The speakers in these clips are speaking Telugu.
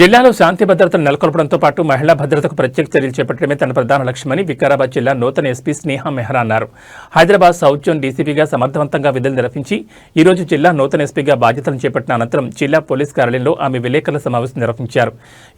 జిల్లాలో శాంతి భద్రతను నెలకొల్పడంతో పాటు మహిళా భద్రతకు ప్రత్యేక చర్యలు చేపట్టడమే తన ప్రధాన లక్ష్యమని వికారాబాద్ జిల్లా నూతన ఎస్పీ స్నేహ మెహ్రా అన్నారు. హైదరాబాద్ సౌత్ జోన్ డీసీపీగా సమర్థవంతంగా విధులు నిర్వహించి ఈ రోజు జిల్లా నూతన ఎస్పీగా బాధ్యతలను చేపట్టిన అనంతరం జిల్లా పోలీస్ కార్యాలయంలో ఆమె విలేకరుల సమావేశం నిర్వహించారు.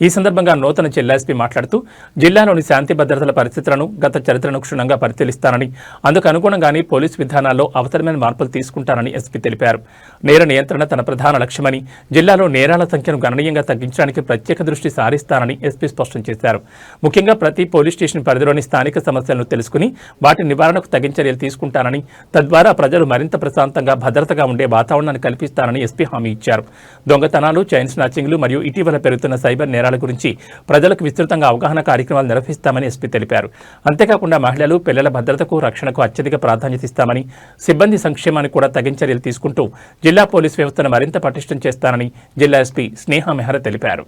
ఈ సందర్భంగా నూతన జిల్లా ఎస్పీ మాట్లాడుతూ జిల్లాలోని శాంతి భద్రతల పరిస్థితులను గత చరిత్రను క్షుణ్ణంగా పరిశీలిస్తానని అందుకు అనుగుణంగానే పోలీస్ విధానాల్లో అవసరమైన మార్పులు తీసుకుంటానని ఎస్పీ తెలిపారు. నేర నియంత్రణ తన ప్రధాన లక్ష్యమని జిల్లాలో నేరాల సంఖ్యను గణనీయంగా తగ్గించడానికి ప్రత్యేక దృష్టి సారిస్తానని ఎస్పీ స్పష్టం చేశారు. ముఖ్యంగా ప్రతి పోలీస్ స్టేషన్ పరిధిలోని స్థానిక సమస్యలను తెలుసుకుని వాటి నివారణకు తగిన చర్యలు తీసుకుంటానని తద్వారా ప్రజలు మరింత ప్రశాంతంగా భద్రతగా ఉండే వాతావరణాన్ని కల్పిస్తానని ఎస్పీ హామీ ఇచ్చారు. దొంగతనాలు చైన్ స్నాచింగ్లు మరియు ఇటీవల పెరుగుతున్న సైబర్ నేరాల గురించి ప్రజలకు విస్తృతంగా అవగాహన కార్యక్రమాలు నిర్వహిస్తామని ఎస్పీ తెలిపారు. అంతేకాకుండా మహిళలు పిల్లల భద్రతకు రక్షణకు అత్యధిక ప్రాధాన్యత ఇస్తామని సిబ్బంది సంక్షేమానికి కూడా తగిన చర్యలు తీసుకుంటూ జిల్లా పోలీస్ వ్యవస్థను మరింత పటిష్టం చేస్తానని జిల్లా ఎస్పీ స్నేహ మెహ్రా తెలిపారు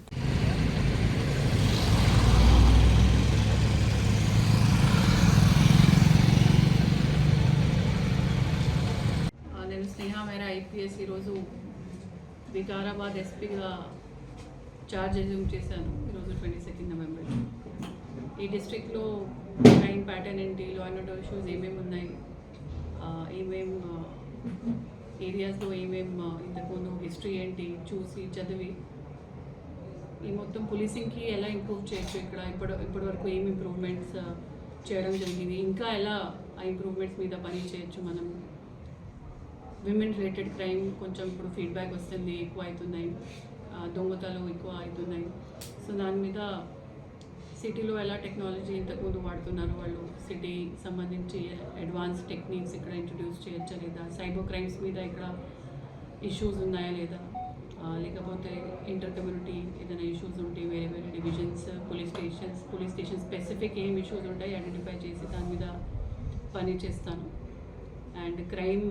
ఆ, నేను స్నేహ మేరా ఐపీఎస్ ఈరోజు వికారాబాద్ ఎస్పీగా చార్జ్ అజ్యూమ్ చేశాను. ఈరోజు ట్వంటీ సెకండ్ నవంబర్ ఈ డిస్ట్రిక్ట్లో క్రైమ్ ప్యాటర్న్ ఏంటి? లో అండ్ ఇష్యూస్ ఏమేమి ఉన్నాయి? ఏమేం ఏరియాస్లో ఏమేం ఇంతకుముందు హిస్టరీ ఏంటి? చూసి చదివి ఈ మొత్తం పోలీసింగ్కి ఎలా ఇంప్రూవ్ చేయొచ్చు ఇక్కడ? ఇప్పటి ఇప్పటి వరకు ఏం ఇంప్రూవ్మెంట్స్ చేయడం జరిగింది? ఇంకా ఎలా ఆ ఇంప్రూవ్మెంట్స్ మీద పని చేయొచ్చు మనం? విమెన్ రిలేటెడ్ క్రైమ్ కొంచెం ఇప్పుడు ఫీడ్బ్యాక్ వస్తుంది ఎక్కువ అవుతున్నాయి. దొంగతలు ఎక్కువ అవుతున్నాయి. సో దాని మీద సిటీలో ఎలా టెక్నాలజీ ఇంతకుముందు వాడుతున్నారు వాళ్ళు? సిటీ సంబంధించి అడ్వాన్స్ టెక్నిక్స్ ఇక్కడ ఇంట్రడ్యూస్ చేయొచ్చా లేదా? సైబర్ క్రైమ్స్ మీద ఇక్కడ ఇష్యూస్ ఉన్నాయా లేదా? లేకపోతే ఇంటర్ కమ్యూనిటీ ఏదైనా ఇష్యూస్ ఉంటే వేరే వేరే divisions police stations police station specific ఏం ఇష్యూస్ ఉంటాయి ఐడెంటిఫై చేసి దాని మీద పని చేస్తాను. And crime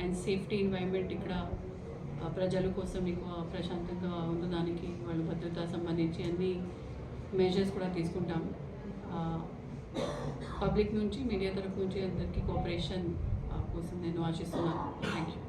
and safety environment ఇక్కడ ప్రజల కోసం ఎక్కువ ప్రశాంతంగా ఉండడానికి వాళ్ళు భద్రత సంబంధించి అన్ని మెజర్స్ కూడా తీసుకుంటాం పబ్లిక్ నుంచి మీడియా తరఫు నుంచి అందరికీ కోఆపరేషన్ కోసం నేను ఆశిస్తున్నాను. Thank you